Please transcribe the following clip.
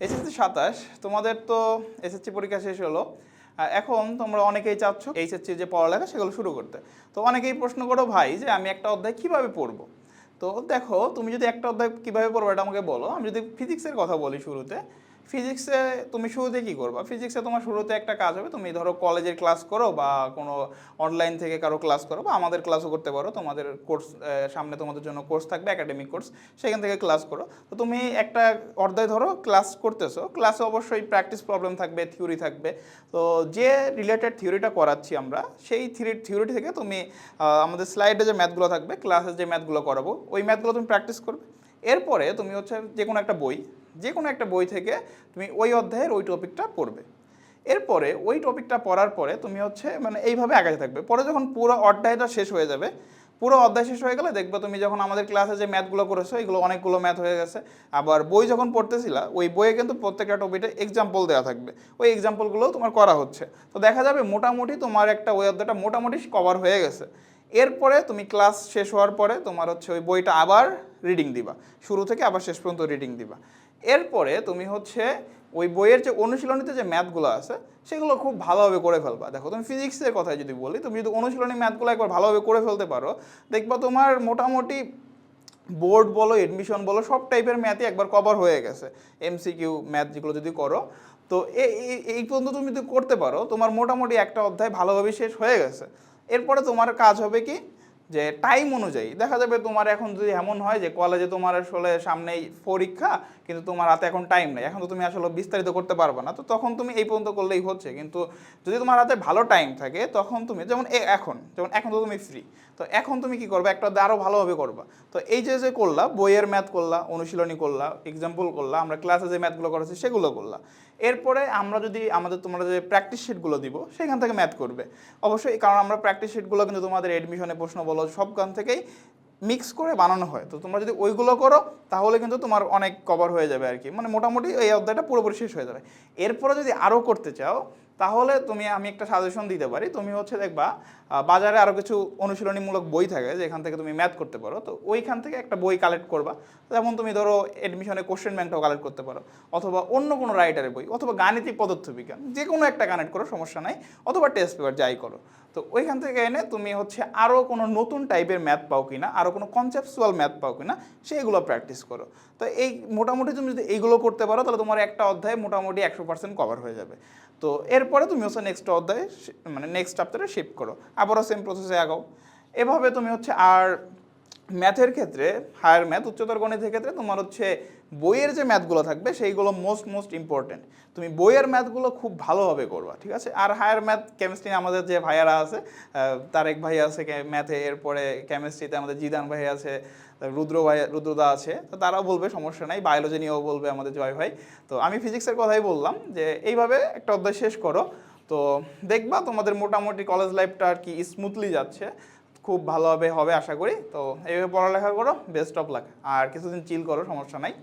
SSC সাতাশ, তোমাদের তো এসএসসি পরীক্ষা শেষ হলো। এখন তোমরা অনেকেই চাচ্ছ এইচএসসি যে পড়ালেখা সেগুলো শুরু করতে। তো অনেকেই প্রশ্ন করো, ভাই, যে আমি একটা অধ্যায় কীভাবে পড়ব? তো দেখো, তুমি যদি একটা অধ্যায় কীভাবে পড়ব এটা আমাকে বলো। আমি যদি ফিজিক্সের কথা বলি শুরুতে ফিজিক্সে তুমি শুরুতে কি করবা? ফিজিক্সে তোমার শুরুতে একটা কাজ হবে, তুমি ধরো কলেজের ক্লাস করো বা কোনো অনলাইন থেকে কারও ক্লাস করো বা আমাদের ক্লাসও করতে পারো। তোমাদের কোর্স সামনে তোমাদের জন্য কোর্স থাকবে একাডেমিক কোর্স সেখান থেকে ক্লাস করো। তো তুমি একটা অর্ধায় ধরো ক্লাস করতেছো ক্লাসে অবশ্যই প্র্যাকটিস প্রবলেম থাকবে থিওরি থাকবে। তো যে রিলেটেড থিওরিটা করাচ্ছি আমরা, সেই থিওরি থিওরিটি থেকে তুমি আমাদের স্লাইডে যে ম্যাথগুলো থাকবে ক্লাসে যে ম্যাথগুলো করাবো, ওই ম্যাথগুলো তুমি প্র্যাকটিস করবে। এরপরে তুমি হচ্ছে যে কোনো একটা বই যে কোনো একটা বই থেকে তুমি ওই অধ্যায়ের ওই টপিকটা পড়বে। এরপরে ওই টপিকটা পড়ার পরে তুমি হচ্ছে মানে এইভাবে আগাতে থাকবে। পরে যখন পুরো অধ্যায়টা শেষ হয়ে যাবে, পুরো অধ্যায় শেষ হয়ে গেলে দেখবে তুমি যখন আমাদের ক্লাসে যে ম্যাথগুলো করেছ, এগুলো অনেকগুলো ম্যাথ হয়ে গেছে। আবার বই যখন পড়তেছিলা, ওই বইয়ে কিন্তু প্রত্যেকটা টপিকে এক্সাম্পল দেওয়া থাকবে। ওই এক্সাম্পলগুলোও তোমার করা হচ্ছে। তো দেখা যাবে মোটামুটি তোমার একটা ওই অধ্যায়টা মোটামুটি কভার হয়ে গেছে। এরপরে তুমি ক্লাস শেষ হওয়ার পরে তোমার হচ্ছে ওই বইটা আবার রিডিং দিবা। শুরু থেকে আবার শেষ পর্যন্ত রিডিং দিবা। এরপরে তুমি হচ্ছে ওই বইয়ের যে অনুশীলনীতে যে ম্যাথগুলো আছে, সেগুলো খুব ভালোভাবে করে ফেলবা। দেখো, তুমি ফিজিক্সের কথা যদি বলি, তুমি যদি অনুশীলনী ম্যাথগুলো একবার ভালোভাবে করে ফেলতে পারো, দেখবা তোমার মোটামুটি বোর্ড বলো এডমিশন বলো, সব টাইপের ম্যাথই একবার কভার হয়ে গেছে। এমসিকিউ ম্যাথ যেগুলো যদি করো, তো এই পর্যন্ত তুমি যদি করতে পারো, তোমার মোটামুটি একটা অধ্যায় ভালোভাবে শেষ হয়ে গেছে। এরপরে তোমার কাজ হবে কি? যে টাইম অনুযায়ী। দেখা যাবে তোমার এখন যদি এমন হয় যে কলেজে তোমার আসলে সামনেই পরীক্ষা, কিন্তু তোমার হাতে এখন টাইম নেই। এখন তো তুমি আসলে বিস্তারিত করতে পারবে না। তো তখন তুমি এই পর্যন্ত করলেই হচ্ছে। কিন্তু যদি তোমার হাতে ভালো টাইম থাকে, তখন তুমি যেমন এখন যেমন এখন তো তুমি ফ্রি তো এখন তুমি কি করবে? একটা আরও ভালোভাবে করবা। তো এই যে যে করলা, বইয়ের ম্যাথ করলা, অনুশীলনী করলা এক্সাম্পল করলা, আমরা ক্লাসে যে ম্যাথগুলো করেছি, সেগুলো করলা। এরপরে আমরা যদি আমাদের তোমরা যে প্র্যাকটিস শিটগুলো দিব সেখান থেকে ম্যাথ করবে। অবশ্যই, কারণ আমরা প্র্যাকটিস শিটগুলো কিন্তু তোমাদের এডমিশনে প্রশ্ন বলো, সবখান থেকেই মিক্স করে বানানো হয়। তো তোমরা যদি ওইগুলো করো, তাহলে কিন্তু তোমার অনেক কভার হয়ে যাবে আর কি। মানে মোটামুটি এই অধ্যায়টা পুরোপুরি শেষ হয়ে যাবে। এরপরে যদি আরও করতে চাও তাহলে তুমি, আমি একটা সাজেশন দিতে পারি। তুমি হচ্ছে দেখবা বাজারে আরও কিছু অনুশীলনীমূলক বই থাকে, যেখান থেকে তুমি ম্যাথ করতে পারো। তো ওইখান থেকে একটা বই কালেক্ট করবা। যেমন তুমি ধরো এডমিশনে কোশ্চেন ব্যাংকটাও কালেক্ট করতে পারো। অথবা অন্য কোনো রাইটারের বই, অথবা গাণিতিক পদার্থবিজ্ঞান যে কোনো একটা কানেক্ট করো, সমস্যা নাই। অথবা টেস্ট পেপার যাই করো। তো ওইখান থেকে এনে তুমি হচ্ছে আরও কোনো নতুন টাইপের ম্যাথ পাও কিনা আরও কোনো কনসেপচুয়াল ম্যাথ পাও কি কিনা সেইগুলো প্র্যাকটিস করো। তো এই মোটামুটি তুমি যদি এইগুলো করতে পারো, তাহলে তোমার একটা অধ্যায় মোটামুটি একশো পার্সেন্ট কভার হয়ে যাবে। তো এরপরে তুমি হচ্ছে নেক্সট অধ্যায়ে মানে নেক্সট চ্যাপ্টারে শিফট করো। আবারও সেম প্রসেসে আগাও। এভাবে তুমি হচ্ছে আর ম্যাথের ক্ষেত্রে হায়ার ম্যাথ উচ্চতর গণিতের ক্ষেত্রে তোমার হচ্ছে বইয়ের যে ম্যাথগুলো থাকবে, সেইগুলো মোস্ট মোস্ট ইম্পর্টেন্ট তুমি বইয়ের ম্যাথগুলো খুব ভালোভাবে করবা, ঠিক আছে? আর হায়ার ম্যাথ কেমিস্ট্রি আমাদের যে ভাইয়ারা আছে তারেক ভাই আছে ম্যাথে এরপরে কেমিস্ট্রিতে আমাদের জিদান ভাই আছে রুদ্র ভাই, রুদ্রদা আছে, তো তারাও বলবে সমস্যা নাই বায়োলজি নিয়েও বলবে আমাদের জয় ভাই। তো আমি ফিজিক্সের কথাই বললাম যে, এইভাবে একটা অধ্যায় শেষ করো। তো দেখবা তোমাদের মোটামুটি কলেজ লাইফটা আর কি স্মুথলি যাচ্ছে। খুব ভালোভাবে হবে আশা করি। তো এইভাবে পড়ালেখা করো বেস্ট অফ লাক আর কিছুদিন চিল করো, সমস্যা নাই।